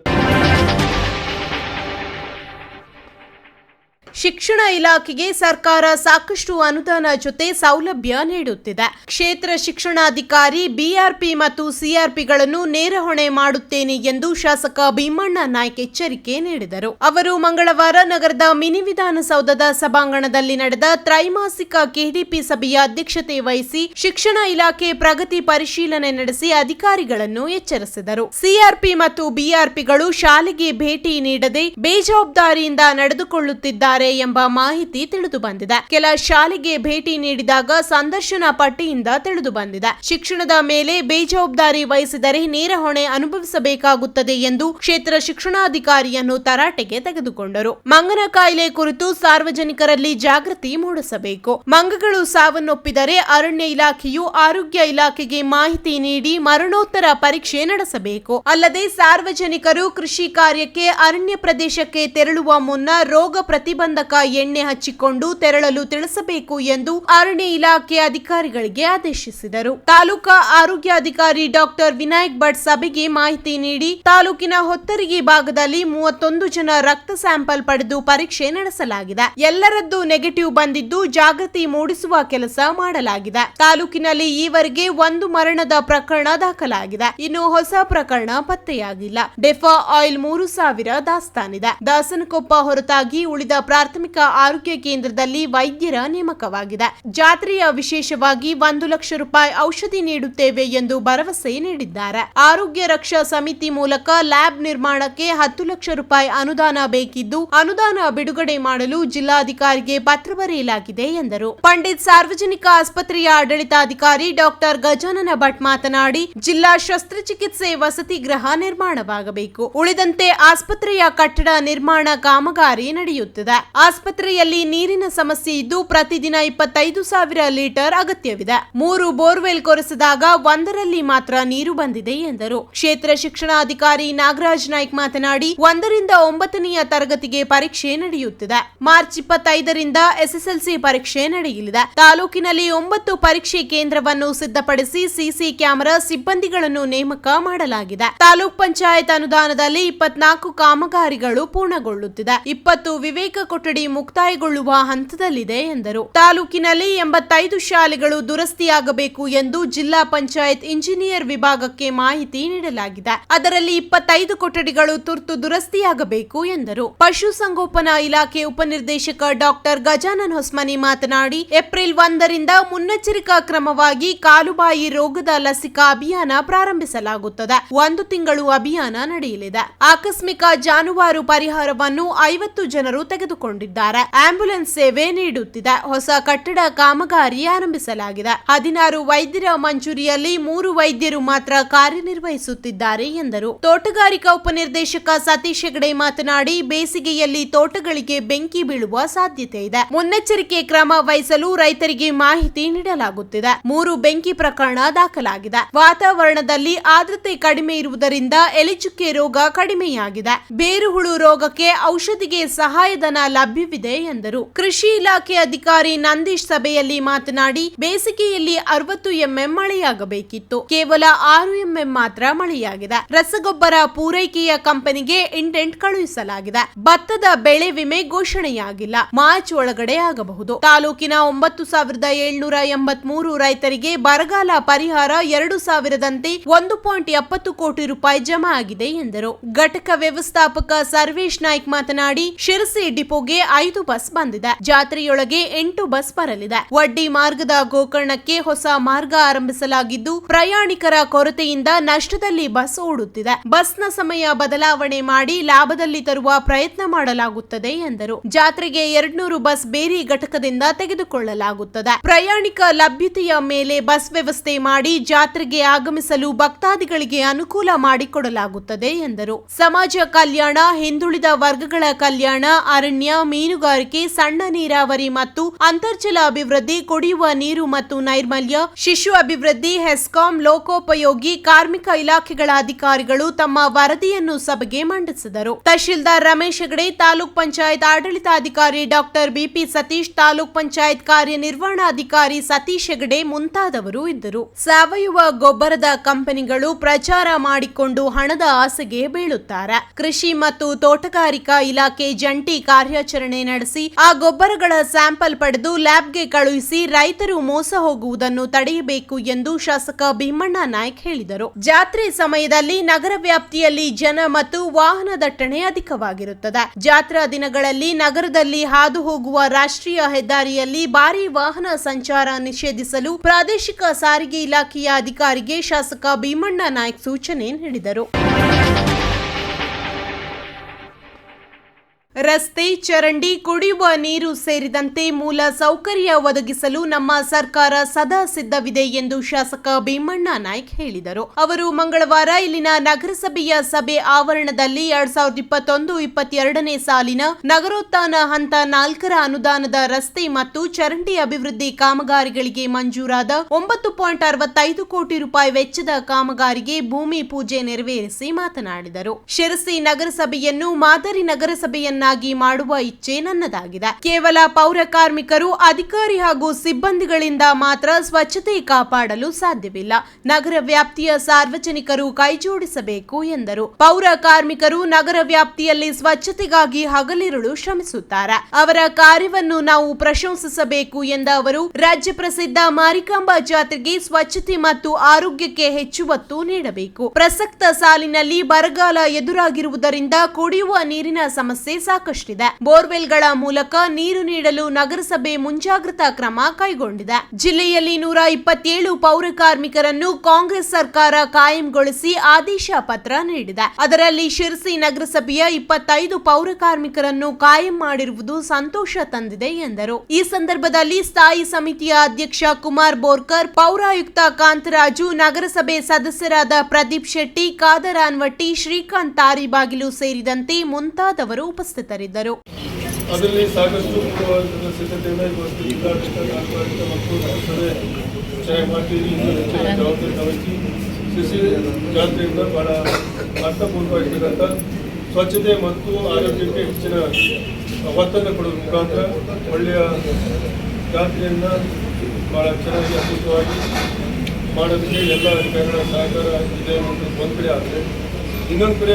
ಶಿಕ್ಷಣ ಇಲಾಖೆಗೆ ಸರ್ಕಾರ ಸಾಕಷ್ಟು ಅನುದಾನ ಜೊತೆ ಸೌಲಭ್ಯ ನೀಡುತ್ತಿದೆ. ಕ್ಷೇತ್ರ ಶಿಕ್ಷಣಾಧಿಕಾರಿ, ಬಿಆರ್ಪಿ ಮತ್ತು ಸಿಆರ್ಪಿಗಳನ್ನು ನೇರ ಹೊಣೆ ಮಾಡುತ್ತೇನೆ ಎಂದು ಶಾಸಕ ಭೀಮಣ್ಣ ನಾಯ್ಕ ಎಚ್ಚರಿಕೆ ನೀಡಿದರು. ಅವರು ಮಂಗಳವಾರ ನಗರದ ಮಿನಿ ವಿಧಾನಸೌಧದ ಸಭಾಂಗಣದಲ್ಲಿ ನಡೆದ ತ್ರೈಮಾಸಿಕ ಕೆಡಿಪಿ ಸಭೆಯ ಅಧ್ಯಕ್ಷತೆ ವಹಿಸಿ ಶಿಕ್ಷಣ ಇಲಾಖೆ ಪ್ರಗತಿ ಪರಿಶೀಲನೆ ನಡೆಸಿ ಅಧಿಕಾರಿಗಳನ್ನು ಎಚ್ಚರಿಸಿದರು. ಸಿಆರ್ಪಿ ಮತ್ತು ಬಿಆರ್ಪಿಗಳು ಶಾಲೆಗೆ ಭೇಟಿ ನೀಡದೆ ಬೇಜವಾಬ್ದಾರಿಯಿಂದ ನಡೆದುಕೊಳ್ಳುತ್ತಿದ್ದಾರೆ ಎಂಬ ಮಾಹಿತಿ ತಿಳಿದು ಬಂದಿದೆ. ಕೆಲ ಶಾಲೆಗೆ ಭೇಟಿ ನೀಡಿದಾಗ ಸಂದರ್ಶನ ಪಟ್ಟಿಯಿಂದ ತಿಳಿದು ಬಂದಿದೆ. ಶಿಕ್ಷಣದ ಮೇಲೆ ಬೇಜವಾಬ್ದಾರಿ ವಹಿಸಿದರೆ ನೇರ ಹೊಣೆ ಅನುಭವಿಸಬೇಕಾಗುತ್ತದೆ ಎಂದು ಕ್ಷೇತ್ರ ಶಿಕ್ಷಣಾಧಿಕಾರಿಯನ್ನು ತರಾಟೆಗೆ ತೆಗೆದುಕೊಂಡರು. ಮಂಗನ ಕಾಯಿಲೆ ಕುರಿತು ಸಾರ್ವಜನಿಕರಲ್ಲಿ ಜಾಗೃತಿ ಮೂಡಿಸಬೇಕು. ಮಂಗಗಳು ಸಾವನ್ನೊಪ್ಪಿದರೆ ಅರಣ್ಯ ಇಲಾಖೆಯು ಆರೋಗ್ಯ ಇಲಾಖೆಗೆ ಮಾಹಿತಿ ನೀಡಿ ಮರಣೋತ್ತರ ಪರೀಕ್ಷೆ ನಡೆಸಬೇಕು. ಅಲ್ಲದೆ ಸಾರ್ವಜನಿಕರು ಕೃಷಿ ಕಾರ್ಯಕ್ಕೆ ಅರಣ್ಯ ಪ್ರದೇಶಕ್ಕೆ ತೆರಳುವ ಮುನ್ನ ರೋಗ ಪ್ರತಿಬಂಧಕ ಎಣ್ಣೆ ಹಚ್ಚಿಕೊಂಡು ತೆರಳಲು ತಿಳಿಸಬೇಕು ಎಂದು ಅರಣ್ಯ ಇಲಾಖೆ ಅಧಿಕಾರಿಗಳಿಗೆ ಆದೇಶಿಸಿದರು. ತಾಲೂಕಾ ಆರೋಗ್ಯಾಧಿಕಾರಿ ಡಾಕ್ಟರ್ ವಿನಾಯಕ್ ಭಟ್ ಸಭೆಗೆ ಮಾಹಿತಿ ನೀಡಿ ತಾಲೂಕಿನ ಹೊತ್ತರಿಗೆ ಭಾಗದಲ್ಲಿ ಮೂವತ್ತೊಂದು ಜನ ರಕ್ತ ಸ್ಯಾಂಪಲ್ ಪಡೆದು ಪರೀಕ್ಷೆ ನಡೆಸಲಾಗಿದೆ. ಎಲ್ಲರದ್ದು ನೆಗೆಟಿವ್ ಬಂದಿದ್ದು ಜಾಗೃತಿ ಮೂಡಿಸುವ ಕೆಲಸ ಮಾಡಲಾಗಿದೆ. ತಾಲೂಕಿನಲ್ಲಿ ಈವರೆಗೆ ಒಂದು ಮರಣದ ಪ್ರಕರಣ ದಾಖಲಾಗಿದೆ. ಇನ್ನು ಹೊಸ ಪ್ರಕರಣ ಪತ್ತೆಯಾಗಿಲ್ಲ. ಡೆಫಾ ಆಯಿಲ್ ಮೂರು ಸಾವಿರ ದಾಸ್ತಾನಿದೆ. ದಾಸನಕೊಪ್ಪ ಹೊರತಾಗಿ ಉಳಿದ ಪ್ರಾಥಮಿಕ ಆರೋಗ್ಯ ಕೇಂದ್ರದಲ್ಲಿ ವೈದ್ಯರ ನೇಮಕವಾಗಿದೆ. ಜಾತ್ರೆಯ ವಿಶೇಷವಾಗಿ ಒಂದು ಲಕ್ಷ ರೂಪಾಯಿ ಔಷಧಿ ನೀಡುತ್ತೇವೆ ಎಂದು ಭರವಸೆ ನೀಡಿದ್ದಾರೆ. ಆರೋಗ್ಯ ರಕ್ಷಾ ಸಮಿತಿ ಮೂಲಕ ಲ್ಯಾಬ್ ನಿರ್ಮಾಣಕ್ಕೆ ಹತ್ತು ಲಕ್ಷ ರೂಪಾಯಿ ಅನುದಾನ ಬೇಕಿದ್ದು, ಅನುದಾನ ಬಿಡುಗಡೆ ಮಾಡಲು ಜಿಲ್ಲಾಧಿಕಾರಿಗೆ ಪತ್ರ ಬರೆಯಲಾಗಿದೆ ಎಂದರು. ಪಂಡಿತ್ ಸಾರ್ವಜನಿಕ ಆಸ್ಪತ್ರೆಯ ಆಡಳಿತಾಧಿಕಾರಿ ಡಾಕ್ಟರ್ ಗಜಾನನ ಭಟ್ ಮಾತನಾಡಿ, ಜಿಲ್ಲಾ ಶಸ್ತ್ರಚಿಕಿತ್ಸೆ ವಸತಿ ಗೃಹ ನಿರ್ಮಾಣವಾಗಬೇಕು. ಉಳಿದಂತೆ ಆಸ್ಪತ್ರೆಯ ಕಟ್ಟಡ ನಿರ್ಮಾಣ ಕಾಮಗಾರಿ ನಡೆಯುತ್ತಿದೆ. ಆಸ್ಪತ್ರೆಯಲ್ಲಿ ನೀರಿನ ಸಮಸ್ಯೆ ಇದ್ದು ಪ್ರತಿದಿನ ಇಪ್ಪತ್ತೈದು ಸಾವಿರ ಲೀಟರ್ ಅಗತ್ಯವಿದೆ. ಮೂರು ಬೋರ್ವೆಲ್ ಕೊರೆಸಿದಾಗ ಒಂದರಲ್ಲಿ ಮಾತ್ರ ನೀರು ಬಂದಿದೆ ಎಂದರು. ಕ್ಷೇತ್ರ ಶಿಕ್ಷಣಾಧಿಕಾರಿ ನಾಗರಾಜ್ ನಾಯ್ಕ್ ಮಾತನಾಡಿ, ಒಂದರಿಂದ ಒಂಬತ್ತನೆಯ ತರಗತಿಗೆ ಪರೀಕ್ಷೆ ನಡೆಯುತ್ತಿದೆ. ಮಾರ್ಚ್ ಇಪ್ಪತ್ತೈದರಿಂದ ಎಸ್ಎಸ್ಎಲ್ಸಿ ಪರೀಕ್ಷೆ ನಡೆಯಲಿದೆ. ತಾಲೂಕಿನಲ್ಲಿ ಒಂಬತ್ತು ಪರೀಕ್ಷೆ ಕೇಂದ್ರವನ್ನು ಸಿದ್ಧಪಡಿಸಿ ಸಿಸಿ ಕ್ಯಾಮೆರಾ ಸಿಬ್ಬಂದಿಗಳನ್ನು ನೇಮಕ ಮಾಡಲಾಗಿದೆ. ತಾಲೂಕ್ ಪಂಚಾಯತ್ ಅನುದಾನದಲ್ಲಿ ಇಪ್ಪತ್ನಾಲ್ಕು ಕಾಮಗಾರಿಗಳು ಪೂರ್ಣಗೊಳ್ಳುತ್ತಿದೆ. ಇಪ್ಪತ್ತು ವಿವೇಕ ಕೊಠಡಿ ಮುಕ್ತಾಯಗೊಳ್ಳುವ ಹಂತದಲ್ಲಿದೆ ಎಂದರು. ತಾಲೂಕಿನಲ್ಲಿ ಎಂಬತ್ತೈದು ಶಾಲೆಗಳು ದುರಸ್ತಿಯಾಗಬೇಕು ಎಂದು ಜಿಲ್ಲಾ ಪಂಚಾಯತ್ ಇಂಜಿನಿಯರ್ ವಿಭಾಗಕ್ಕೆ ಮಾಹಿತಿ ನೀಡಲಾಗಿದೆ. ಅದರಲ್ಲಿ ಇಪ್ಪತ್ತೈದು ಕೊಠಡಿಗಳು ತುರ್ತು ದುರಸ್ತಿಯಾಗಬೇಕು ಎಂದರು. ಪಶುಸಂಗೋಪನಾ ಇಲಾಖೆ ಉಪನಿರ್ದೇಶಕ ಡಾಕ್ಟರ್ ಗಜಾನನ್ ಹೊಸ್ಮನಿ ಮಾತನಾಡಿ, ಏಪ್ರಿಲ್ ಒಂದರಿಂದ ಮುನ್ನೆಚ್ಚರಿಕಾ ಕ್ರಮವಾಗಿ ಕಾಲುಬಾಯಿ ರೋಗದ ಲಸಿಕಾ ಅಭಿಯಾನ ಪ್ರಾರಂಭಿಸಲಾಗುತ್ತದೆ. ಒಂದು ತಿಂಗಳು ಅಭಿಯಾನ ನಡೆಯಲಿದೆ. ಆಕಸ್ಮಿಕ ಜಾನುವಾರು ಪರಿಹಾರವನ್ನು ಐವತ್ತು ಜನರು ತೆಗೆದುಕೊಂಡಿದ್ದಾರೆ. ಆಂಬ್ಯುಲೆನ್ಸ್ ಸೇವೆ ನೀಡುತ್ತಿದೆ. ಹೊಸ ಕಟ್ಟಡ ಕಾಮಗಾರಿ ಆರಂಭಿಸಲಾಗಿದೆ. ಹದಿನಾರು ವೈದ್ಯರ ಮಂಜೂರಿಯಲ್ಲಿ ಮೂರು ವೈದ್ಯರು ಮಾತ್ರ ಕಾರ್ಯನಿರ್ವಹಿಸುತ್ತಿದ್ದಾರೆ ಎಂದರು. ತೋಟಗಾರಿಕಾ ಉಪನಿರ್ದೇಶಕ ಸತೀಶ್ ಹೆಗಡೆ ಮಾತನಾಡಿ, ಬೇಸಿಗೆಯಲ್ಲಿ ತೋಟಗಳಿಗೆ ಬೆಂಕಿ ಬೀಳುವ ಸಾಧ್ಯತೆ ಇದೆ. ಮುನ್ನೆಚ್ಚರಿಕೆ ಕ್ರಮ ವಹಿಸಲು ರೈತರಿಗೆ ಮಾಹಿತಿ ನೀಡಲಾಗುತ್ತಿದೆ. ಮೂರು ಬೆಂಕಿ ಪ್ರಕರಣ ದಾಖಲಾಗಿದೆ. ವಾತಾವರಣದಲ್ಲಿ ಆರ್ದ್ರತೆ ಕಡಿಮೆ ಇರುವುದರಿಂದ ಎಲೆಚುಕ್ಕೆ ರೋಗ ಕಡಿಮೆಯಾಗಿದೆ. ಬೇರುಹುಳು ರೋಗಕ್ಕೆ ಔಷಧಿಗೆ ಸಹಾಯಧನ ಲಭ್ಯವಿದೆ ಎಂದರು. ಕೃಷಿ ಇಲಾಖೆ ಅಧಿಕಾರಿ ನಂದೀಶ್ ಸಭೆಯಲ್ಲಿ ಮಾತನಾಡಿ, ಬೇಸಿಗೆಯಲ್ಲಿ ಅರವತ್ತು ಎಂಎಂ ಮಳೆಯಾಗಬೇಕಿತ್ತು. ಕೇವಲ ಆರು ಎಂಎಂ ಮಾತ್ರ ಮಳೆಯಾಗಿದೆ. ರಸಗೊಬ್ಬರ ಪೂರೈಕೆಯ ಕಂಪನಿಗೆ ಇಂಟೆಂಟ್ ಕಳುಹಿಸಲಾಗಿದೆ. ಭತ್ತದ ಬೆಳೆ ವಿಮೆ ಘೋಷಣೆಯಾಗಿಲ್ಲ. ಮಾರ್ಚ್ ಒಳಗಡೆ ಆಗಬಹುದು. ತಾಲೂಕಿನ ಒಂಬತ್ತು ಸಾವಿರದ ಏಳ್ನೂರ ರೈತರಿಗೆ ಬರಗಾಲ ಪರಿಹಾರ ಎರಡು ಸಾವಿರದಂತೆ ಒಂದು ಪಾಯಿಂಟ್ ಎಪ್ಪತ್ತು ಕೋಟಿ ರೂಪಾಯಿ ಜಮಾ ಆಗಿದೆ ಎಂದರು. ಘಟಕ ವ್ಯವಸ್ಥಾಪಕ ಸರ್ವೇಶ್ ನಾಯ್ಕ್ ಮಾತನಾಡಿ, ಶಿರಸಿ ಡಿಪೋಗೆ ಐದು ಬಸ್ ಬಂದಿದೆ. ಜಾತ್ರೆಯೊಳಗೆ ಎಂಟು ಬಸ್ ಬರಲಿದೆ. ವಡ್ಡಿ ಮಾರ್ಗದ ಗೋಕರ್ಣಕ್ಕೆ ಹೊಸ ಮಾರ್ಗ ಆರಂಭಿಸಲಾಗಿದ್ದು, ಪ್ರಯಾಣಿಕರ ಕೊರತೆಯಿಂದ ನಷ್ಟದಲ್ಲಿ ಬಸ್ ಓಡುತ್ತಿದೆ. ಬಸ್ನ ಸಮಯ ಬದಲಾವಣೆ ಮಾಡಿ ಲಾಭದಲ್ಲಿ ತರುವ ಪ್ರಯತ್ನ ಮಾಡಲಾಗುತ್ತದೆ ಎಂದರು. ಜಾತ್ರೆಗೆ ಎರಡ್ನೂರು ಬಸ್ ಬೇರೆ ಘಟಕದಿಂದ ತೆಗೆದುಕೊಳ್ಳಲಾಗುತ್ತದೆ. ಪ್ರಯಾಣಿಕ ಲಭ್ಯತೆಯ ಮೇಲೆ ಬಸ್ ವ್ಯವಸ್ಥೆ ಮಾಡಿ ಜಾತ್ರೆಗೆ ಆಗಮಿಸಲು ಭಕ್ತಾದಿಗಳಿಗೆ ಅನುಕೂಲ ಮಾಡಿಕೊಡಲಾಗುತ್ತದೆ ಎಂದರು. ಸಮಾಜ ಕಲ್ಯಾಣ, ಹಿಂದುಳಿದ ವರ್ಗಗಳ ಕಲ್ಯಾಣ, ಅರಣ್ಯ ಮೀನುಗಾರಿಕೆ, ಸಣ್ಣ ನೀರಾವರಿ ಮತ್ತು ಅಂತರ್ಜಲ ಅಭಿವೃದ್ಧಿ, ಕುಡಿಯುವ ನೀರು ಮತ್ತು ನೈರ್ಮಲ್ಯ, ಶಿಶು ಅಭಿವೃದ್ಧಿ, ಹೆಸ್ಕಾಂ, ಲೋಕೋಪಯೋಗಿ, ಕಾರ್ಮಿಕ ಇಲಾಖೆಗಳ ಅಧಿಕಾರಿಗಳು ತಮ್ಮ ವರದಿಯನ್ನು ಸಭೆಗೆ ಮಂಡಿಸಿದರು. ತಹಶೀಲ್ದಾರ್ ರಮೇಶ್ ಹೆಗಡೆ, ತಾಲೂಕ್ ಪಂಚಾಯತ್ ಆಡಳಿತಾಧಿಕಾರಿ ಡಾಕ್ಟರ್ ಬಿಪಿ ಸತೀಶ್, ತಾಲೂಕ್ ಪಂಚಾಯತ್ ಕಾರ್ಯನಿರ್ವಹಣಾಧಿಕಾರಿ ಸತೀಶ್ ಹೆಗಡೆ ಮುಂತಾದವರು ಇದ್ದರು. ಸಾವಯವ ಗೊಬ್ಬರದ ಕಂಪನಿಗಳು ಪ್ರಚಾರ ಮಾಡಿಕೊಂಡು ಹಣದ ಆಸೆಗೆ ಬೀಳುತ್ತಾರೆ. ಕೃಷಿ ಮತ್ತು ತೋಟಗಾರಿಕಾ ಇಲಾಖೆ ಜಂಟಿ ಕಾರ್ಯಾಚರಣೆ ನಡೆಸಿ, ಆ ಗೊಬ್ಬರಗಳ ಸ್ಯಾಂಪಲ್ ಪಡೆದು ಲ್ಯಾಬ್ಗೆ ಕಳುಹಿಸಿ ರೈತರು ಮೋಸ ಹೋಗುವುದನ್ನು ತಡೆಯಬೇಕು ಎಂದು ಶಾಸಕ ಭೀಮಣ್ಣ ನಾಯ್ಕ್ ಹೇಳಿದರು. ಜಾತ್ರೆ ಸಮಯದಲ್ಲಿ ನಗರ ವ್ಯಾಪ್ತಿಯಲ್ಲಿ ಜನ ಮತ್ತು ವಾಹನ ದಟ್ಟಣೆ ಅಧಿಕವಾಗಿರುತ್ತದೆ. ಜಾತ್ರಾ ದಿನಗಳಲ್ಲಿ ನಗರದಲ್ಲಿ ಹಾದು ಹೋಗುವ ರಾಷ್ಟ್ರೀಯ ಹೆದ್ದಾರಿಯಲ್ಲಿ ಭಾರಿ ವಾಹನ ಸಂಚಾರ ನಿಷೇಧಿಸಲು ಪ್ರಾದೇಶಿಕ ಸಾರಿಗೆ ಇಲಾಖೆಯ ಅಧಿಕಾರಿಗೆ ಶಾಸಕ ಭೀಮಣ್ಣ ನಾಯ್ಕ ಸೂಚನೆ ನೀಡಿದರು. ರಸ್ತೆ, ಚರಂಡಿ, ಕುಡಿಯುವ ನೀರು ಸೇರಿದಂತೆ ಮೂಲ ಸೌಕರ್ಯ ಒದಗಿಸಲು ನಮ್ಮ ಸರ್ಕಾರ ಸದಾ ಸಿದ್ಧವಿದೆ ಎಂದು ಶಾಸಕ ಭೀಮಣ್ಣ ನಾಯ್ಕ ಹೇಳಿದರು. ಅವರು ಮಂಗಳವಾರ ಇಲ್ಲಿನ ನಗರಸಭೆಯ ಸಭೆ ಆವರಣದಲ್ಲಿ ಎರಡ್ ಸಾವಿರದ ಇಪ್ಪತ್ತೊಂದು, ಇಪ್ಪತ್ತೆರಡನೇ ಸಾಲಿನ ನಗರೋತ್ಥಾನ ಹಂತ ನಾಲ್ಕರ ಅನುದಾನದ ರಸ್ತೆ ಮತ್ತು ಚರಂಡಿ ಅಭಿವೃದ್ಧಿ ಕಾಮಗಾರಿಗಳಿಗೆ ಮಂಜೂರಾದ ಒಂಬತ್ತು ಪಾಯಿಂಟ್ ಅರವತ್ತೈದು ಕೋಟಿ ರೂಪಾಯಿ ವೆಚ್ಚದ ಕಾಮಗಾರಿಗೆ ಭೂಮಿ ಪೂಜೆ ನೆರವೇರಿಸಿ ಮಾತನಾಡಿದರು. ಶಿರಸಿ ನಗರಸಭೆಯನ್ನು ಮಾದರಿ ನಗರಸಭೆಯನ್ನಾಗಿ ಮಾಡುವ ಇಚ್ಛೆ ನನ್ನದಾಗಿದೆ. ಕೇವಲ ಪೌರ ಕಾರ್ಮಿಕರು, ಅಧಿಕಾರಿ ಹಾಗೂ ಸಿಬ್ಬಂದಿಗಳಿಂದ ಮಾತ್ರ ಸ್ವಚ್ಛತೆ ಕಾಪಾಡಲು ಸಾಧ್ಯವಿಲ್ಲ. ನಗರ ವ್ಯಾಪ್ತಿಯ ಸಾರ್ವಜನಿಕರು ಕೈಜೋಡಿಸಬೇಕು ಎಂದರು. ಪೌರ ಕಾರ್ಮಿಕರು ನಗರ ವ್ಯಾಪ್ತಿಯಲ್ಲಿ ಸ್ವಚ್ಛತೆಗಾಗಿ ಹಗಲಿರುಳು ಶ್ರಮಿಸುತ್ತಾರೆ. ಅವರ ಕಾರ್ಯವನ್ನು ನಾವು ಪ್ರಶಂಸಿಸಬೇಕು ಎಂದ ಅವರು, ರಾಜ್ಯ ಪ್ರಸಿದ್ಧ ಮಾರಿಕಾಂಬಾ ಜಾತ್ರೆಗೆ ಸ್ವಚ್ಛತೆ ಮತ್ತು ಆರೋಗ್ಯಕ್ಕೆ ಹೆಚ್ಚು ಒತ್ತು ನೀಡಬೇಕು. ಪ್ರಸಕ್ತ ಸಾಲಿನಲ್ಲಿ ಬರಗಾಲ ಎದುರಾಗಿರುವುದರಿಂದ ಕುಡಿಯುವ ನೀರಿನ ಸಮಸ್ಯೆ ಸಾಕಷ್ಟಿದೆ. ಬೋರ್ವೆಲ್ಗಳ ಮೂಲಕ ನೀರು ನೀಡಲು ನಗರಸಭೆ ಮುಂಜಾಗ್ರತಾ ಕ್ರಮ ಕೈಗೊಂಡಿದೆ. ಜಿಲ್ಲೆಯಲ್ಲಿ ನೂರ ಇಪ್ಪತ್ತೇಳು ಪೌರ ಕಾರ್ಮಿಕರನ್ನು ಕಾಂಗ್ರೆಸ್ ಸರ್ಕಾರ ಕಾಯಂಗೊಳಿಸಿ ಆದೇಶ ಪತ್ರ ನೀಡಿದೆ. ಅದರಲ್ಲಿ ಶಿರಸಿ ನಗರಸಭೆಯ ಇಪ್ಪತ್ತೈದು ಪೌರ ಕಾರ್ಮಿಕರನ್ನು ಕಾಯಂ ಮಾಡಿರುವುದು ಸಂತೋಷ ತಂದಿದೆ ಎಂದರು. ಈ ಸಂದರ್ಭದಲ್ಲಿ ಸ್ಥಾಯಿ ಸಮಿತಿಯ ಅಧ್ಯಕ್ಷ ಕುಮಾರ್ ಬೋರ್ಕರ್, ಪೌರಾಯುಕ್ತ ಕಾಂತರಾಜು, ನಗರಸಭೆ ಸದಸ್ಯರಾದ ಪ್ರದೀಪ್ ಶೆಟ್ಟಿ ಕಾದರಾನ್ವಟ್ಟಿ ಶ್ರೀಕಾಂತ್ ತಾರಿಬಾಗಿಲು ಸೇರಿದಂತೆ ಮುಂತಾದವರು ಉಪಸ್ಥಿತರಿದ್ದರು. ಅದರಲ್ಲಿ ಸಾಕಷ್ಟು ಜವಾಬ್ದಾರಿ ಜಾತ್ರೆಯಿಂದ ಸ್ವಚ್ಛತೆ ಮತ್ತು ಆರೋಗ್ಯಕ್ಕೆ ಹೆಚ್ಚಿನ ಒತ್ತನ್ನು ಕೊಡುವ ಮುಖಾಂತರ ಒಳ್ಳೆಯ ಜಾತ್ರೆಯನ್ನು ಭಾಳ ಚೆನ್ನಾಗಿ ಅದ್ಭುತವಾಗಿ ಮಾಡೋದಕ್ಕೆ ಎಲ್ಲ ಅಧಿಕಾರಿಗಳ ಸಹಕಾರ ಇದೆ ಅನ್ನೋದು ಒಂದು ಕಡೆ ಆದರೆ ಇನ್ನೊಂದು ಕಡೆ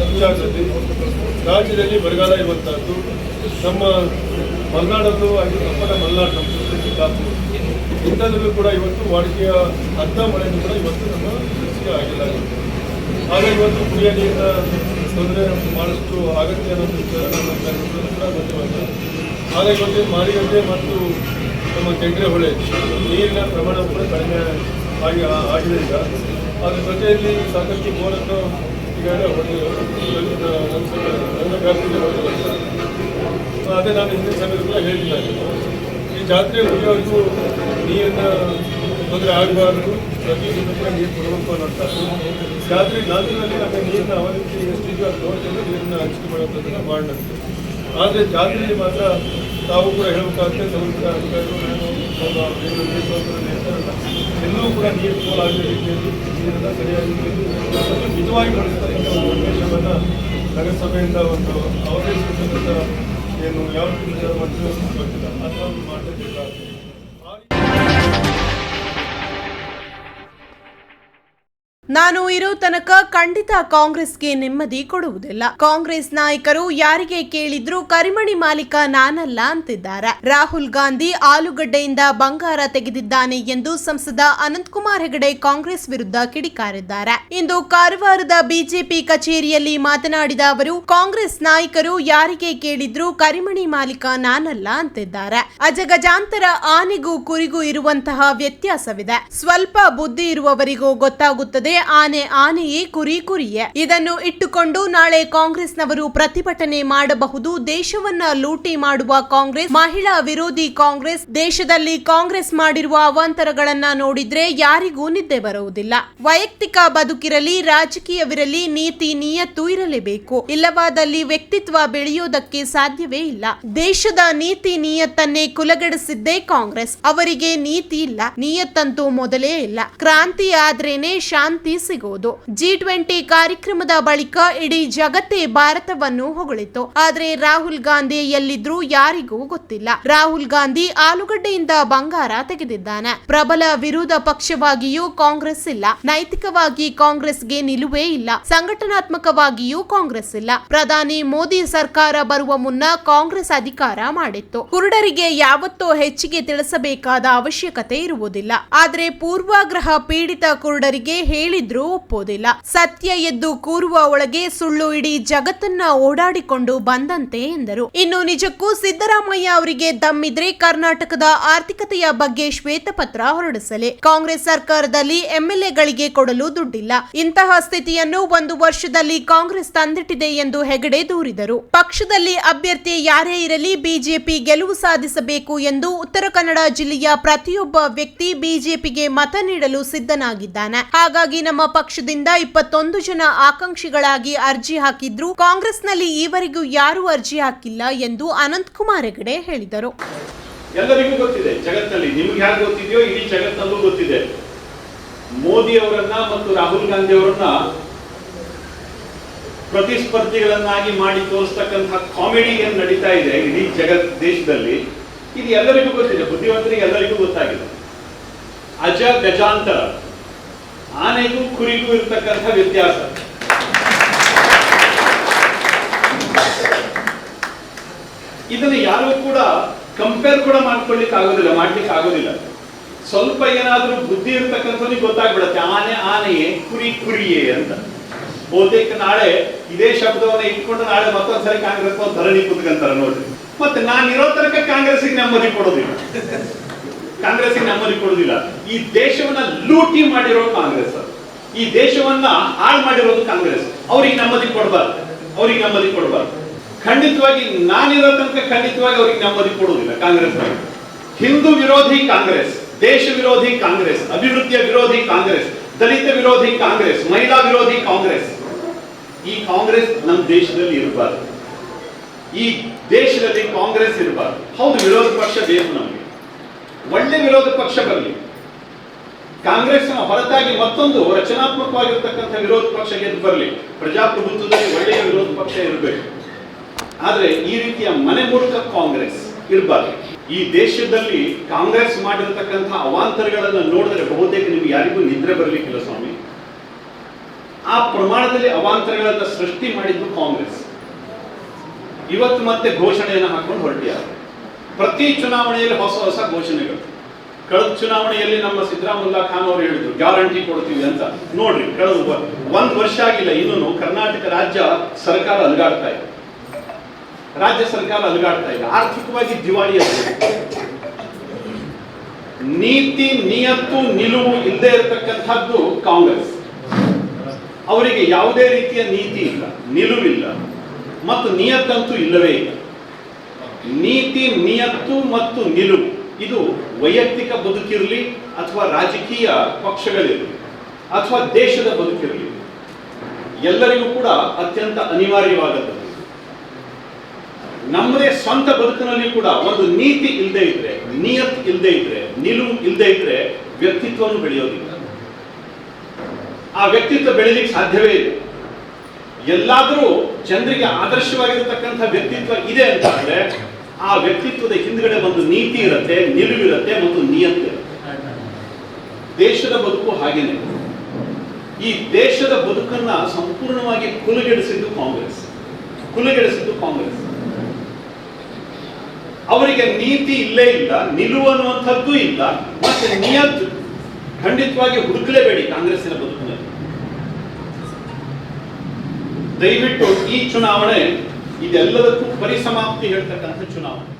ಮುಂಜಾಗ್ರತೆ ರಾಜ್ಯದಲ್ಲಿ ಬರಗಾಲ ಇರುವಂತಹದ್ದು ನಮ್ಮ ಮಲೆನಾಡಲ್ಲೂ ಆಗಿ ಕಪ್ಪಟ ಮಲೆನಾಡು ನಮ್ಮ ಕಾಪು ಇಂಥದ್ರಲ್ಲೂ ಕೂಡ ಇವತ್ತು ವಾಡಿಕೆಯ ಅರ್ಧ ಮಳೆ ಕೂಡ ಇವತ್ತು ನಮ್ಮ ಸೃಷ್ಟಿ ಆಗಿಲ್ಲ. ಹಾಗೆ ಇವತ್ತು ಕುಡಿಯ ನೀರಿನ ತೊಂದರೆ ಭಾಳಷ್ಟು ಅಗತ್ಯ ಅನ್ನೋದು ಕೂಡ ಗೊತ್ತಿರುವಂಥ ಹಾಗೆ ಇವತ್ತು ಮಾರಿಗಡ್ಡೆ ಮತ್ತು ನಮ್ಮ ಕೆಂಗ್ರೆ ಹೊಳೆ ನೀರಿನ ಪ್ರಮಾಣ ಕೂಡ ಕಡಿಮೆ ಆಗಿ ಆಗಿದೆ ಈಗ. ಅದ್ರ ಜೊತೆಯಲ್ಲಿ ಸಾಕಷ್ಟು ಬೋರನ್ನು ಹೊಡೆದಿರೋ ಅದೇ ನಾನು ಹಿಂದಿನ ಸಮಯದಲ್ಲ ಹೇಳಿದ್ದಾರೆ ಈ ಜಾತ್ರೆ ಮುಗಿಯೋವರೆಗೂ ನೀರಿನ ತೊಂದರೆ ಆಗಬಾರ್ದು ಪ್ರತಿ ಕೂಡ ನೀರು ಕೊಡಬೇಕು ಜಾತ್ರೆ ನಂತರದಲ್ಲಿ ನಮಗೆ ನೀರಿನ ಅವಲಂಬಿಸಿ ಎಷ್ಟಿದೆಯೋ ಅದು ನೋಡ್ಕೊಂಡು ನೀರನ್ನ ಹಂಚಿಕೆ ಮಾಡೋದನ್ನು ಆದರೆ ಜಾತ್ರೆಯಲ್ಲಿ ಮಾತ್ರ ತಾವು ಕೂಡ ಹೇಳಬೇಕಾಗುತ್ತೆ ಸಮುದ್ರ ಅಧಿಕಾರಿಗಳು ನಾನು ಎಲ್ಲವೂ ಕೂಡ ನೀರು ಪೋಲಾಗಿರೋ ರೀತಿಯಲ್ಲಿ ನೀರನ್ನು ಸರಿಯಾಗಿ ಮತ್ತು ಬಳಸ್ತಕ್ಕಂಥ ಒಂದು ಉದ್ದೇಶವನ್ನು ನಗರಸಭೆಯಿಂದ ಒಂದು ಸೂಚಕ ಏನು ಯಾವ ವಿಚಾರ ಮಾಡ್ತೀವಿ ಗೊತ್ತಿಲ್ಲ. ಒಂದು ನಾನು ಇರೋ ತನಕ ಖಂಡಿತ ಕಾಂಗ್ರೆಸ್ಗೆ ನೆಮ್ಮದಿ ಕೊಡುವುದಿಲ್ಲ. ಕಾಂಗ್ರೆಸ್ ನಾಯಕರು ಯಾರಿಗೆ ಕೇಳಿದ್ರು ಕರಿಮಣಿ ಮಾಲೀಕ ನಾನಲ್ಲ ಅಂತಿದ್ದಾರೆ. ರಾಹುಲ್ ಗಾಂಧಿ ಆಲೂಗಡ್ಡೆಯಿಂದ ಬಂಗಾರ ತೆಗೆದಿದ್ದಾನೆ ಎಂದು ಸಂಸದ ಅನಂತಕುಮಾರ್ ಹೆಗಡೆ ಕಾಂಗ್ರೆಸ್ ವಿರುದ್ಧ ಕಿಡಿಕಾರಿದ್ದಾರೆ. ಇಂದು ಕಾರವಾರದ ಬಿಜೆಪಿ ಕಚೇರಿಯಲ್ಲಿ ಮಾತನಾಡಿದ ಅವರು, ಕಾಂಗ್ರೆಸ್ ನಾಯಕರು ಯಾರಿಗೆ ಕೇಳಿದ್ರು ಕರಿಮಣಿ ಮಾಲೀಕ ನಾನಲ್ಲ ಅಂತಿದ್ದಾರೆ. ಅಜಗಜಾಂತರ ಆನೆಗೂ ಕುರಿಗೂ ಇರುವಂತಹ ವ್ಯತ್ಯಾಸವಿದೆ. ಸ್ವಲ್ಪ ಬುದ್ಧಿ ಇರುವವರಿಗೂ ಗೊತ್ತಾಗುತ್ತದೆ ಆನೆ ಆನೆಯೇ ಕುರಿ ಕುರಿಯೇ. ಇದನ್ನು ಇಟ್ಟುಕೊಂಡು ನಾಳೆ ಕಾಂಗ್ರೆಸ್ನವರು ಪ್ರತಿಭಟನೆ ಮಾಡಬಹುದು. ದೇಶವನ್ನ ಲೂಟಿ ಮಾಡುವ ಕಾಂಗ್ರೆಸ್, ಮಹಿಳಾ ವಿರೋಧಿ ಕಾಂಗ್ರೆಸ್, ದೇಶದಲ್ಲಿ ಕಾಂಗ್ರೆಸ್ ಮಾಡಿರುವ ಅವಾಂತರಗಳನ್ನ ನೋಡಿದ್ರೆ ಯಾರಿಗೂ ನಿದ್ದೆ ಬರುವುದಿಲ್ಲ. ವೈಯಕ್ತಿಕ ಬದುಕಿರಲಿ, ರಾಜಕೀಯವಿರಲಿ, ನೀತಿ ನಿಯತ್ತು ಇರಲೇಬೇಕು. ಇಲ್ಲವಾದಲ್ಲಿ ವ್ಯಕ್ತಿತ್ವ ಬೆಳೆಯೋದಕ್ಕೆ ಸಾಧ್ಯವೇ ಇಲ್ಲ. ದೇಶದ ನೀತಿ ನಿಯತ್ತನ್ನೇ ಕುಲಗೆಡಿಸಿದ್ದೇ ಕಾಂಗ್ರೆಸ್. ಅವರಿಗೆ ನೀತಿ ಇಲ್ಲ, ನಿಯತ್ತಂತೂ ಮೊದಲೇ ಇಲ್ಲ. ಕ್ರಾಂತಿ ಆದ್ರೇನೆ ಶಾಂತಿ ಸಿಗೋದು ಜಿ ಟ್ವೆಂಟಿ ಕಾರ್ಯಕ್ರಮದ ಬಳಿಕ ಇಡೀ ಜಗತ್ತೇ ಭಾರತವನ್ನು ಹೊಗಳಿತು. ಆದರೆ ರಾಹುಲ್ ಗಾಂಧಿ ಎಲ್ಲಿದ್ರು ಯಾರಿಗೂ ಗೊತ್ತಿಲ್ಲ. ರಾಹುಲ್ ಗಾಂಧಿ ಆಲೂಗಡ್ಡೆಯಿಂದ ಬಂಗಾರ ತೆಗೆದಿದ್ದಾನೆ. ಪ್ರಬಲ ವಿರೋಧ ಪಕ್ಷವಾಗಿಯೂ ಕಾಂಗ್ರೆಸ್ ಇಲ್ಲ. ನೈತಿಕವಾಗಿ ಕಾಂಗ್ರೆಸ್ಗೆ ನಿಲುವೇ ಇಲ್ಲ. ಸಂಘಟನಾತ್ಮಕವಾಗಿಯೂ ಕಾಂಗ್ರೆಸ್ ಇಲ್ಲ. ಪ್ರಧಾನಿ ಮೋದಿ ಸರ್ಕಾರ ಬರುವ ಮುನ್ನ ಕಾಂಗ್ರೆಸ್ ಅಧಿಕಾರ ಮಾಡಿತ್ತು. ಕುರುಡರಿಗೆ ಯಾವತ್ತೋ ಹೆಚ್ಚಿಗೆ ತಿಳಿಸಬೇಕಾದ ಅವಶ್ಯಕತೆ ಇರುವುದಿಲ್ಲ. ಆದರೆ ಪೂರ್ವಾಗ್ರಹ ಪೀಡಿತ ಕುರುಡರಿಗೆ ಹೇಳಿದ್ರೂ ಒಪ್ಪೋದಿಲ್ಲ ಸತ್ಯ ಎದ್ದು ಕೂರುವ ಒಳಗೆ ಸುಳ್ಳು ಇಡೀ ಜಗತ್ತನ್ನ ಓಡಾಡಿಕೊಂಡು ಬಂದಂತೆ ಎಂದರು. ಇನ್ನು ನಿಜಕ್ಕೂ ಸಿದ್ದರಾಮಯ್ಯ ಅವರಿಗೆ ದಮ್ಮಿದ್ರೆ ಕರ್ನಾಟಕದ ಆರ್ಥಿಕತೆಯ ಬಗ್ಗೆ ಶ್ವೇತಪತ್ರ ಹೊರಡಿಸಲಿ. ಕಾಂಗ್ರೆಸ್ ಸರ್ಕಾರದಲ್ಲಿ ಎಂಎಲ್ಎಗಳಿಗೆ ಕೊಡಲು ದುಡ್ಡಿಲ್ಲ. ಇಂತಹ ಸ್ಥಿತಿಯನ್ನು ಒಂದು ವರ್ಷದಲ್ಲಿ ಕಾಂಗ್ರೆಸ್ ತಂದಿಟ್ಟಿದೆ ಎಂದು ಹೆಗಡೆ ದೂರಿದರು. ಪಕ್ಷದಲ್ಲಿ ಅಭ್ಯರ್ಥಿ ಯಾರೇ ಇರಲಿ ಬಿಜೆಪಿ ಗೆಲುವು ಸಾಧಿಸಬೇಕು ಎಂದು ಉತ್ತರ ಕನ್ನಡ ಜಿಲ್ಲೆಯ ಪ್ರತಿಯೊಬ್ಬ ವ್ಯಕ್ತಿ ಬಿಜೆಪಿಗೆ ಮತ ನೀಡಲು ಸಿದ್ಧನಾಗಿದ್ದಾನೆ. ಹಾಗಾಗಿ ನಮ್ಮ ಪಕ್ಷದಿಂದ ಇಪ್ಪತ್ತೊಂದು ಜನ ಆಕಾಂಕ್ಷಿಗಳಾಗಿ ಅರ್ಜಿ ಹಾಕಿದ್ರು. ಕಾಂಗ್ರೆಸ್ನಲ್ಲಿ ಈವರೆಗೂ ಯಾರೂ ಅರ್ಜಿ ಹಾಕಿಲ್ಲ ಎಂದು ಅನಂತ್ ಕುಮಾರ್ ಹೆಗಡೆ ಹೇಳಿದರು. ಎಲ್ಲರಿಗೂ ಗೊತ್ತಿದೆ, ಜಗತ್ತಲ್ಲಿ ನಿಮ್ಗೆ ಯಾರು ಗೊತ್ತಿದೆಯೋ ಇಡೀ ಜಗತ್ತಲ್ಲೂ ಗೊತ್ತಿದೆ. ಮೋದಿ ಅವರನ್ನ ಮತ್ತು ರಾಹುಲ್ ಗಾಂಧಿ ಅವರನ್ನ ಪ್ರತಿಸ್ಪರ್ಧಿಗಳನ್ನಾಗಿ ಮಾಡಿ ತೋರಿಸ್ತಕ್ಕಂತಹ ಕಾಮಿಡಿ ಏನ್ ನಡೀತಾ ಇದೆ ಇಡೀ ಜಗತ್ ದೇಶದಲ್ಲಿ, ಇದು ಎಲ್ಲರಿಗೂ ಗೊತ್ತಿದೆ, ಬುದ್ಧಿವಂತರಿಗೆ ಎಲ್ಲರಿಗೂ ಗೊತ್ತಾಗಿದೆ. ಅಜ ಗಜಾಂತರ. ಆನೆಗೂ ಕುರಿಗೂ ಇರತಕ್ಕಂಥ ವ್ಯತ್ಯಾಸ. ಇದನ್ನು ಯಾರು ಕೂಡ ಕಂಪೇರ್ ಕೂಡ ಮಾಡ್ಕೊಳ್ಳಿಕ್ ಆಗೋದಿಲ್ಲ ಮಾಡ್ಲಿಕ್ಕೆ ಆಗೋದಿಲ್ಲ ಸ್ವಲ್ಪ ಏನಾದ್ರೂ ಬುದ್ಧಿ ಇರ್ತಕ್ಕಂಥವ್ರಿಗೆ ಗೊತ್ತಾಗ್ಬಿಡತ್ತೆ, ಆನೆ ಆನೆಯೇ, ಕುರಿ ಕುರಿಯೇ ಅಂತ. ಬಹುತೇಕ ನಾಳೆ ಇದೇ ಶಬ್ದವನ್ನ ಇಟ್ಕೊಂಡು ನಾಳೆ ಮತ್ತೊಂದ್ಸರಿ ಕಾಂಗ್ರೆಸ್ ಧರಣಿ ಕುತ್ಕಂತಾರೆ ನೋಡ್ರಿ. ಮತ್ತೆ ನಾನು ಇರೋ ತನಕ ಕಾಂಗ್ರೆಸ್ಗೆ ನೆಮ್ಮದಿ ಕೊಡೋದಿಲ್ಲ. ಕಾಂಗ್ರೆಸ್ಗೆ ನೆಮ್ಮದಿ ಕೊಡುದಿಲ್ಲ. ಈ ದೇಶವನ್ನ ಲೂಟಿ ಮಾಡಿರೋ ಕಾಂಗ್ರೆಸ್. ಈ ದೇಶವನ್ನ ಹಾಳು ಮಾಡಿರೋದು ಕಾಂಗ್ರೆಸ್. ಅವ್ರಿಗೆ ನೆಮ್ಮದಿ ಕೊಡಬಾರ್ದು. ಅವ್ರಿಗೆ ನೆಮ್ಮದಿ ಕೊಡಬಾರ್ದು. ಖಂಡಿತವಾಗಿ ನಾನಿರೋ ತನಕ ಖಂಡಿತವಾಗಿ ಅವ್ರಿಗೆ ನೆಮ್ಮದಿ ಕೊಡುವುದಿಲ್ಲ ಕಾಂಗ್ರೆಸ್ ಹಿಂದೂ ವಿರೋಧಿ ಕಾಂಗ್ರೆಸ್, ದೇಶ ವಿರೋಧಿ ಕಾಂಗ್ರೆಸ್, ಅಭಿವೃದ್ಧಿಯ ವಿರೋಧಿ ಕಾಂಗ್ರೆಸ್, ದಲಿತ ವಿರೋಧಿ ಕಾಂಗ್ರೆಸ್, ಮಹಿಳಾ ವಿರೋಧಿ ಕಾಂಗ್ರೆಸ್. ಈ ಕಾಂಗ್ರೆಸ್ ನಮ್ಮ ದೇಶದಲ್ಲಿ ಇರಬಾರ್ದು. ಈ ದೇಶದಲ್ಲಿ ಕಾಂಗ್ರೆಸ್ ಇರಬಾರ್ದು. ಹೌದು, ವಿರೋಧ ಪಕ್ಷ ಬೇಕು ನಮಗೆ. ಒಳ್ಳೆ ವಿರೋಧ ಪಕ್ಷ ಬರಲಿ ಕಾಂಗ್ರೆಸ್ನ ಹೊರತಾಗಿ ಮತ್ತೊಂದು ರಚನಾತ್ಮಕವಾಗಿರ್ತಕ್ಕಂಥ ವಿರೋಧ ಪಕ್ಷ ಗೆದ್ದು ಬರಲಿ. ಪ್ರಜಾಪ್ರಭುತ್ವದಲ್ಲಿ ಒಳ್ಳೆಯ ವಿರೋಧ ಪಕ್ಷ ಇರಬೇಕು. ಆದರೆ ಈ ರೀತಿಯ ಮನೆ ಮೂಲಕ ಕಾಂಗ್ರೆಸ್ ಇರಬಾರ್ದು. ಈ ದೇಶದಲ್ಲಿ ಕಾಂಗ್ರೆಸ್ ಮಾಡಿರತಕ್ಕಂಥ ಅವಾಂತರಗಳನ್ನು ನೋಡಿದ್ರೆ ಬಹುತೇಕ ನಿಮ್ಗೆ ಯಾರಿಗೂ ನಿದ್ರೆ ಬರಲಿಕ್ಕಿಲ್ಲ ಸ್ವಾಮಿ. ಆ ಪ್ರಮಾಣದಲ್ಲಿ ಅವಾಂತರಗಳನ್ನ ಸೃಷ್ಟಿ ಮಾಡಿದ್ದು ಕಾಂಗ್ರೆಸ್. ಇವತ್ತು ಮತ್ತೆ ಘೋಷಣೆಯನ್ನು ಹಾಕೊಂಡು ಹೊರಟಿದ್ದಾರೆ. ಪ್ರತಿ ಚುನಾವಣೆಯಲ್ಲಿ ಹೊಸ ಹೊಸ ಘೋಷಣೆಗಳು. ಕಳೆದ ಚುನಾವಣೆಯಲ್ಲಿ ನಮ್ಮ ಸಿದ್ದರಾಮುಲ್ಲಾ ಖಾನ್ ಅವರು ಹೇಳಿದ್ರು, ಗ್ಯಾರಂಟಿ ಕೊಡ್ತೀವಿ ಅಂತ. ನೋಡ್ರಿ, ಕಳೆದ ಒಂದ್ ವರ್ಷ ಆಗಿಲ್ಲ ಇನ್ನೂ ಕರ್ನಾಟಕ ರಾಜ್ಯ ಸರ್ಕಾರ ಅಲುಗಾಡ್ತಾ ಇದೆ. ರಾಜ್ಯ ಸರ್ಕಾರ ಅಲುಗಾಡ್ತಾ ಇದೆ. ಆರ್ಥಿಕವಾಗಿ ದಿವಾಳಿ ನೀತಿ, ನಿಯತ್ತು, ನಿಲುವು ಇಲ್ಲದೆ ಇರತಕ್ಕಂಥದ್ದು ಕಾಂಗ್ರೆಸ್. ಅವರಿಗೆ ಯಾವುದೇ ರೀತಿಯ ನೀತಿ ಇಲ್ಲ, ನಿಲುವಿಲ್ಲ, ಮತ್ತು ನಿಯತ್ತಂತೂ ಇಲ್ಲವೇ ಇಲ್ಲ. ನೀತಿ ನಿಯತ್ತು ಮತ್ತು ನಿಲುವು. ಇದು ವೈಯಕ್ತಿಕ ಬದುಕಿರಲಿ ಅಥವಾ ರಾಜಕೀಯ ಪಕ್ಷಗಳಿರಲಿ ಅಥವಾ ದೇಶದ ಬದುಕಿರಲಿ. ಎಲ್ಲರಿಗೂ ಕೂಡ ಅತ್ಯಂತ ಅನಿವಾರ್ಯವಾದದ್ದು. ನಮ್ಮದೇ ಸ್ವಂತ ಬದುಕಿನಲ್ಲಿ ಕೂಡ ಒಂದು ನೀತಿ ಇಲ್ಲದೆ ಇದ್ರೆ, ನಿಯತ್ ಇಲ್ಲದೆ ಇದ್ರೆ, ನಿಲುವು ಇಲ್ಲದೆ ಇದ್ರೆ ವ್ಯಕ್ತಿತ್ವವನ್ನು ಬೆಳೆಯೋದಿಲ್ಲ. ಆ ವ್ಯಕ್ತಿತ್ವ ಬೆಳೆಯಲಿಕ್ಕೆ ಸಾಧ್ಯವೇ ಇಲ್ಲ. ಎಲ್ಲಾದರೂ ಜನರಿಗೆ ಆದರ್ಶವಾಗಿರತಕ್ಕಂಥ ವ್ಯಕ್ತಿತ್ವ ಇದೆ ಅಂತ ಅಂದ್ರೆ ಆ ವ್ಯಕ್ತಿತ್ವದ ಹಿಂದ್ಗಡೆ ಒಂದು ನೀತಿ ಇರುತ್ತೆ ನಿಲುವಿರುತ್ತೆ ಮತ್ತು ನಿಯಂತ್ರ ಇರುತ್ತೆ. ದೇಶದ ಬದುಕು ಹಾಗೇನೆ. ಈ ದೇಶದ ಬದುಕನ್ನ ಸಂಪೂರ್ಣವಾಗಿ ಕುಲಗೆಡಿಸಿದ್ದು ಕಾಂಗ್ರೆಸ್. ಕುಲಗೆಡಿಸಿದ್ದು ಕಾಂಗ್ರೆಸ್. ಅವರಿಗೆ ನೀತಿ ಇಲ್ಲೇ ಇಲ್ಲ, ನಿಲುವು ಅನ್ನುವಂಥದ್ದು ಇಲ್ಲ, ಮತ್ತೆ ನಿಯತ್ ಖಂಡಿತವಾಗಿ ಹುಡುಕಲೇಬೇಡಿ ಕಾಂಗ್ರೆಸ್ಸಿನ ಬದುಕಿನಲ್ಲಿ. ದಯವಿಟ್ಟು ಈ ಚುನಾವಣೆ ಇದೆಲ್ಲದಕ್ಕೂ ಪರಿಸಮಾಪ್ತಿ ಹೇಳ್ತಕ್ಕಂಥ ಚುನಾವಣೆ.